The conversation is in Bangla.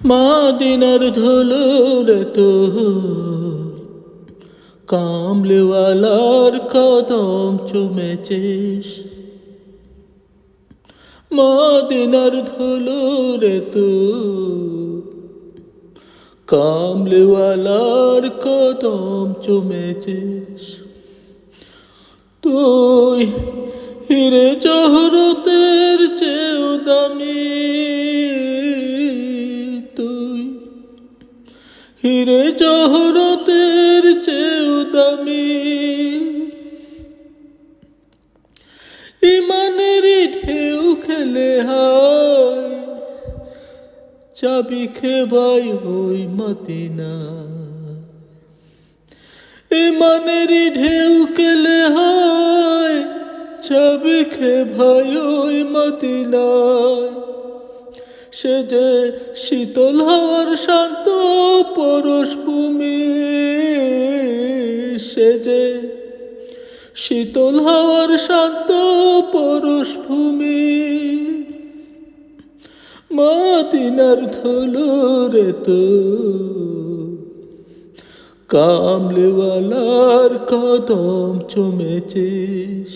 মাদিনার ধুলোরে তো কামলেওয়ালার কদম চুমেছিস। মাদিনার ধুলোরে তো কামলেওয়ালার কদম চুমেছিস। তুই হিরে জহরতের হিরে জহরতের চেয়েও দামি। ইমানেরই ঢেউ খেলে হায়, চাবি খেবাই ওই মতিনা ইমানেরই ঢেউ খেলে হায়, চাবি খে ভাই ওই মতিনায় সে যে শীতল হওয়ার শান্ত সে যে শীতল হওয়ার শান্ত পরশ ভূমি মাতিনার রে তো কামলেওয়ালার কদম চুমেছিস।